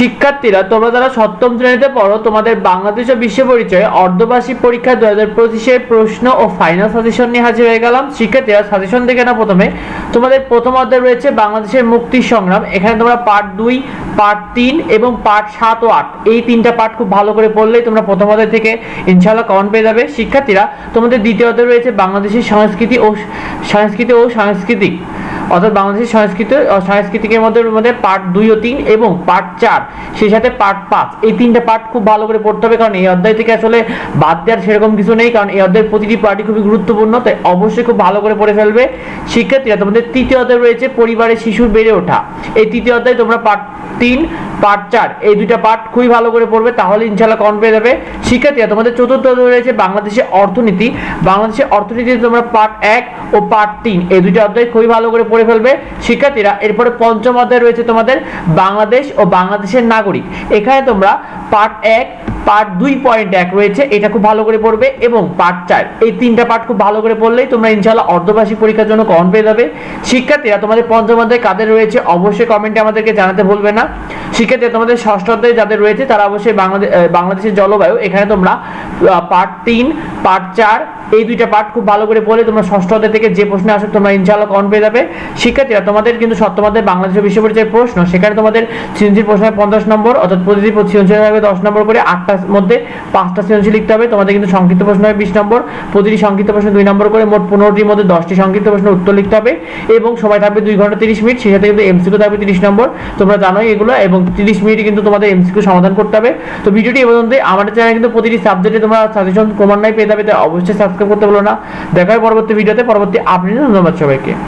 শিক্ষার্থীরা, তোমরা যারা সপ্তম শ্রেণীতে পড়ো, তোমাদের বাংলাদেশ ও বিশ্ব পরিচয়ে অর্ধবার্ষিক পরীক্ষা দু হাজার পঁচিশের প্রশ্ন ও ফাইনাল সাজেশন নিয়ে হাজির হয়ে গেলাম। শিক্ষার্থীরা সাজেশন দেখে না প্রথমে। তোমাদের প্রথম অধ্যায় রয়েছে বাংলাদেশের মুক্তি সংগ্রাম। এখানে তোমরা পার্ট দুই পার্ট তিন এবং পার্ট সাত ও আট, এই তিনটা পার্ট খুব ভালো করে পড়লেই তোমরা প্রথম অধ্যায় থেকে ইনশাল্লাহ কমন পেয়ে যাবে। শিক্ষার্থীরা, তোমাদের দ্বিতীয় অধ্যায় রয়েছে বাংলাদেশের সংস্কৃতি ও সংস্কৃতি ও সাংস্কৃতিক। অর্থাৎ বাংলাদেশের সংস্কৃতি সাংস্কৃতিকের মধ্যে মধ্যে পার্ট দুই ও তিন এবং পার্ট চার, সেই সাথে পার্ট পাঁচ। এই তিনটা পার্ট খুব ভালো করে পড়তে হবে, কারণ এই অধ্যায় থেকে আসলে বাদ দেওয়ার সেরকম কিছু নেই, কারণ এই অধ্যায়ের প্রতিটি পার্টি খুবই গুরুত্বপূর্ণ, তাই অবশ্যই খুব ভালো করে পড়ে ফেলবে শিক্ষার্থীরা। তোমাদের তৃতীয় অধ্যায় রয়েছে, পরিবারের শিশুর বেড়ে ওঠা। এই তৃতীয় অধ্যায় তোমরা পার্ট তিন, পার্ট চার। এই দুইটা পার্ট খুবই ভালো করে পড়বে, তাহলে ইনশাল্লাহ কন যাবে। শিক্ষার্থীরা, তোমাদের চতুর্থ রয়েছে বাংলাদেশের অর্থনীতি। বাংলাদেশের অর্থনীতিতে তোমরা পার্ট এক ও পার্ট তিন, এই দুইটা অধ্যায় খুবই ভালো করে পড়ে ফেলবে। শিক্ষার্থীরা, এরপরে পঞ্চম অধ্যায় রয়েছে তোমাদের বাংলাদেশ ও বাংলাদেশের নাগরিক। এখানে তোমরা পার্ট এক পার্ট দুই পয়েন্ট এক রয়েছে, এটা খুব ভালো করে পড়বে এবং পার্ট চার। এই তিনটা পার্ট খুব ভালো করে পড়লেই তোমরা ইনশাল্লাহ অর্ধবার্ষিক পরীক্ষার জন্য কমন পেয়ে যাবে। শিক্ষার্থীরা তোমাদের পঞ্চম অধ্যায় কাদের রয়েছে, অবশ্যই কমেন্টে আমাদেরকে জানাতে ভুলবে না। শিক্ষার্থীরা তোমাদের ষষ্ঠ অধ্যায় যাদের রয়েছে, তারা অবশ্যই বাংলাদেশ বাংলাদেশের জলবায়ু, এখানে তোমরা পার্ট তিন পার্ট চার এই দুইটা পার্ট খুব ভালো করে পড়লে তোমরা ষষ্ঠ অধ্যায় থেকে যে প্রশ্ন আসে তোমরা ইনশাআল্লাহ কমন পেয়ে যাবে। শিক্ষার্থীরা, তোমাদের কিন্তু সপ্তম অধ্যায় বাংলাদেশের বিশ্ব পরিচয়ের প্রশ্ন, সেখানে তোমাদের সৃজনশীল প্রশ্ন পঞ্চাশ নম্বর অর্থাৎ প্রতিটি সৃজনশীল হবে দশ নম্বর করে আটটার মধ্যে পাঁচটা সৃজনশীল লিখতে হবে। তোমাদের কিন্তু সংক্ষিপ্ত প্রশ্ন হয় বিশ নম্বর, প্রতিটি সংক্ষিপ্ত প্রশ্ন দুই নম্বর করে মোট পনেরোটির মধ্যে দশটি সংক্ষিপ্ত প্রশ্ন উত্তর লিখতে হবে এবং সময় থাকবে দুই ঘণ্টা তিরিশ মিনিট সাথে কিন্তু এমসিকিউ থাকবে তিরিশ নম্বর। তোমরা জানোই এগুলো এবং তিরিশ মিনিটে কিন্তু তোমাদের এমসিকিউ সমাধান করতে হবে। তো ভিডিওটি এ পর্যন্ত আমাদের চ্যানেলে কিন্তু প্রতিটি সাবজেক্টে তোমরা সাজেশন ক্রমান্বয়ে পেয়ে যাবে তো অবশ্যই সাবস্ক্রাইব করতে বলো না। দেখা হয় পরবর্তী ভিডিওতে পরবর্তী আপনি ধন্যবাদ সবাইকে।